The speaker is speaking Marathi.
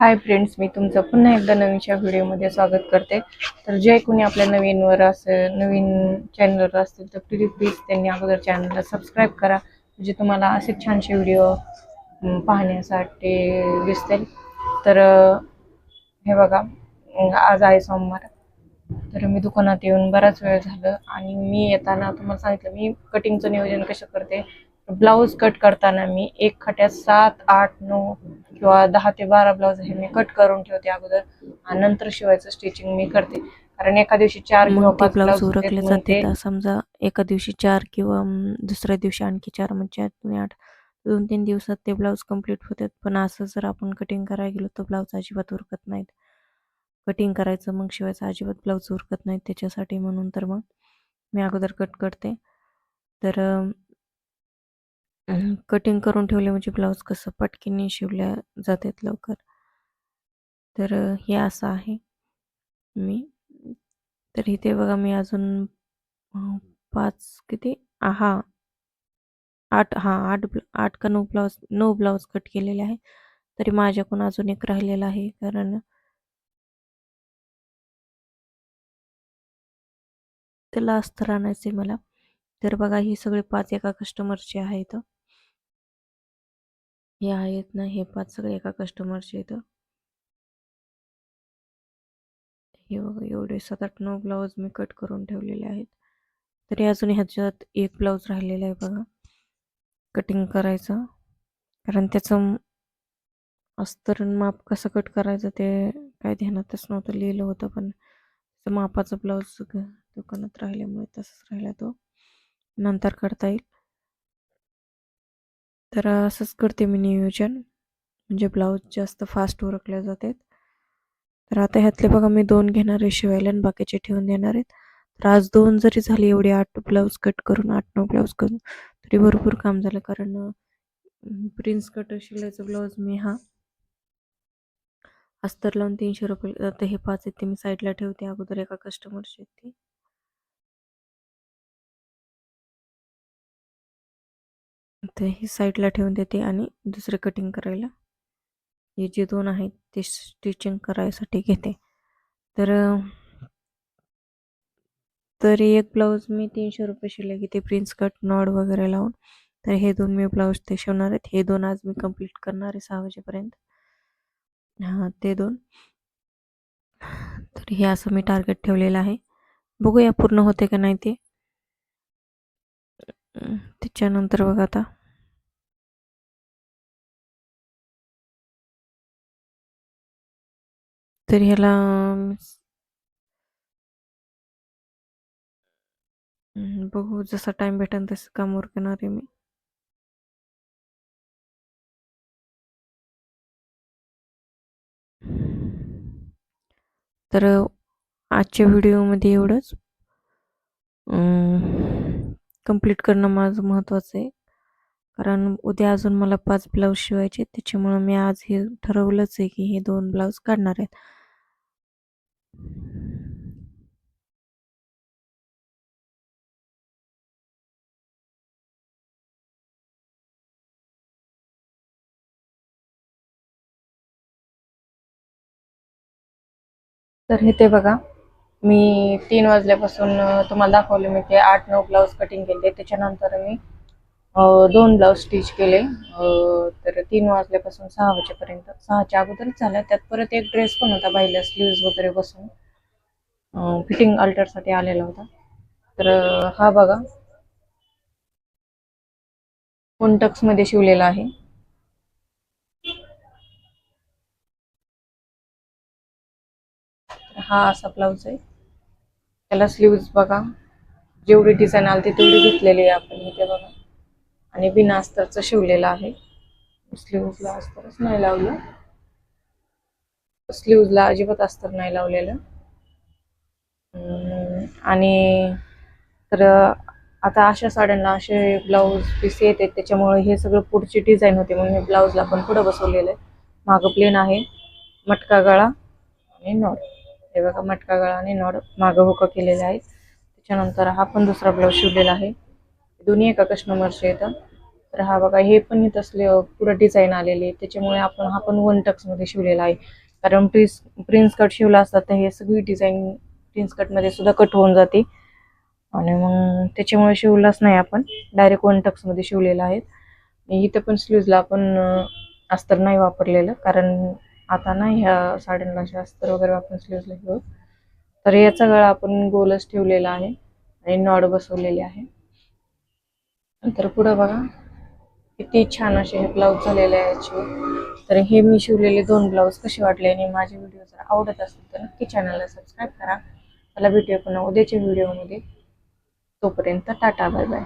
हाय फ्रेंड्स मी तुमचं पुन्हा एकदा नवीनच्या व्हिडिओमध्ये स्वागत करते. तर जे कोणी आपल्या नवीनवर असं नवीन चॅनलवर असतील तर प्लीज प्लीज त्यांनी अगोदर चॅनलला सबस्क्राईब करा. म्हणजे तुम्हाला असे छानसे व्हिडिओ पाहण्यासाठी दिसतील. तर हे बघा आज आहे सोमवार. तर मी दुकानात येऊन बराच वेळ झालं आणि मी येताना तुम्हाला सांगितलं मी कटिंगचं नियोजन कसं करते? ब्लाऊज कट करताना मी एक खट्यात सात आठ नऊ किंवा दहा ते बारा ब्लाऊज हे मी कट करून ठेवते अगोदर. आणि नंतर शिवायचं स्टिचिंग मी करते. कारण एका दिवशी चार किंवा पाच ब्लाऊज उरकले जाते समजा एका दिवशी चार किंवा दुसऱ्या दिवशी आणखी चार म्हणजे आठ दोन तीन दिवसात ते ब्लाऊज कंप्लीट होतात. पण असं जर आपण कटिंग करायला गेलो तर ब्लाऊज अजिबात उरकत नाहीत. कटिंग करायचं मग शिवायचं अजिबात ब्लाऊज उरकत नाहीत. त्याच्यासाठी म्हणून तर मग मी अगोदर कट करते. तर कटिंग करून ठेवले म्हणजे ब्लाऊज कसं पटकीने शिवल्या जातात लवकर. तर अ, हे असं आहे. मी तर इथे बघा मी अजून अ, पाच किती? आ, हा. आठ हा आठ ब्ल- आठ का नऊ ब्लाऊज नऊ ब्लाऊज कट केलेले आहे. तरी माझ्याकडून अजून एक राहिलेला आहे. कारण त्याला अस्तर आणायचे मला. तर बघा ही सगळे पाच एका कस्टमरचे आहेत. हे आहेत ना हे पाच सगळे एका कस्टमरचे इथं. हे बघा एवढे सात आठ नऊ ब्लाऊज मी कट करून ठेवलेले आहेत. तरी अजून ह्याच्यात एक ब्लाऊज राहिलेला आहे बघा. कटिंग करायचं. कारण त्याचं अस्तर माप कसं कट करायचं ते काय ध्यानातच नव्हतं लिहिलं होतं पण मापाचा ब्लाऊज दुकानात राहिल्यामुळे तसंच राहिला तो. नंतर करता येईल. तर असंच करते मी नियोजन. म्हणजे ब्लाऊज जास्त फास्ट उरकल्या जातात. तर आता ह्यातले बघा मी दोन घेणार आहे शिवायला आणि बाकीचे ठेवून देणार आहेत. तर आज दोन जरी झाले एवढे आठ ब्लाऊज कट करून आठ नऊ ब्लाऊज करून तरी भरपूर काम झालं. कारण प्रिन्स कट शिलायचा ब्लाऊज मी हा अस्तर लावून तीनशे रुपये आता हे पाच आहेत ते मी साईडला ठेवते अगोदर एका कस्टमरची ती. तर हे साईडला ठेवून देते आणि दुसरे कटिंग करायला. हे जे दोन आहेत ते स्टिचिंग करायसाठी घेते. तर तरी एक ब्लाऊज मी तीनशे रुपये शिले घेते प्रिन्स कट नॉड वगैरे लावून. तर हे दोन मी ब्लाऊज ते शिवणार आहेत. हे दोन आज मी कंप्लीट करणार आहे सहा वाजेपर्यंत. हां ते दोन. तर हे असं मी टार्गेट ठेवलेलं आहे. बघूया पूर्ण होते का नाही ते. त्याच्यानंतर बघा आता. तर ह्याला बघू जसा टाइम भेटेल तसं काम उरकणार आहे मी. तर आजच्या व्हिडिओमध्ये एवढंच. कंप्लीट करणं माझं महत्त्वाचं आहे. कारण उद्या अजून मला पाच ब्लाऊज शिवायचे त्याच्यामुळं मी आज हे ठरवलंच आहे की हे दोन ब्लाऊज काढणार आहेत. तर हे ते बघा. मी तीन वाजल्यापासून तुम्हाला दाखवले मी ते आठ नऊ ब्लाऊज कटिंग केले. त्याच्यानंतर मी दोन ब्लाऊज स्टिच केले. तर तीन वाजल्यापासून सहा वाजेपर्यंत. सहाच्या अगोदरच झाल्या त्यात परत एक ड्रेस पण होता बाईला स्लीव्ज वगैरे बसून. फिटिंग अल्टरसाठी आलेला होता. तर हा बघा. कोंटक्समध्ये शिवलेला आहे. हा असा ब्लाऊज आहे. त्याला स्लीव्ज बघा. जेवढी डिझाईन आली तेवढी घेतलेली आहे आपण. इथे बघा. आणि बिना अस्तरचं शिवलेलं आहे. स्लीव्जला अस्तरच नाही लावलं. स्लीव्जला अजिबात अस्तर नाही लावलेलं. आणि तर आता अशा साड्यांना असे ब्लाऊज पीस येते त्याच्यामुळे हे सगळं पुढची डिझाईन होते. म्हणून हे ब्लाऊजला पण पुढं बसवलेलं आहे. मागं प्लेन आहे. मटका गळा आणि नॉड हे बघा मटका गळा आणि नॉड मागं हुकं केलेले आहेत त्याच्यानंतर हा पण दुसरा ब्लाऊज शिवलेला आहे. दोन्ही एका कस्टमरचे येतं तर हा बघा हे पण इथं असले पुढं डिझाईन आलेली. आहे त्याच्यामुळे आपण हा पण वन टक्समध्ये शिवलेला आहे. कारण प्रिन्स प्रिन्स कट शिवला असतात तर हे सगळी डिझाईन प्रिन्स कटमध्ये सुद्धा कट होऊन जाते. आणि मग त्याच्यामुळे शिवलाच नाही आपण. डायरेक्ट वन टक्समध्ये शिवलेला आहे. इथं पण स्लीवला आपण अस्तर नाही वापरलेलं. कारण आता ना ह्या साड्यांना असे अस्तर वगैरे आपण स्लीवला घेऊ. तर याचा गळा आपण गोलच ठेवलेला आहे. आणि नॉड बसवलेले आहे. नंतर पुढं बघा. किती छान असे हे ब्लाऊज झालेले आहे याचे तर हे मी शिवलेले दोन ब्लाऊज कसे वाटले आणि माझे व्हिडिओ जर आवडत असतील तर नक्की चॅनलला सबस्क्राईब करा. मला भेटूया पुन्हा उद्याच्या व्हिडिओमध्ये तोपर्यंत टाटा बाय बाय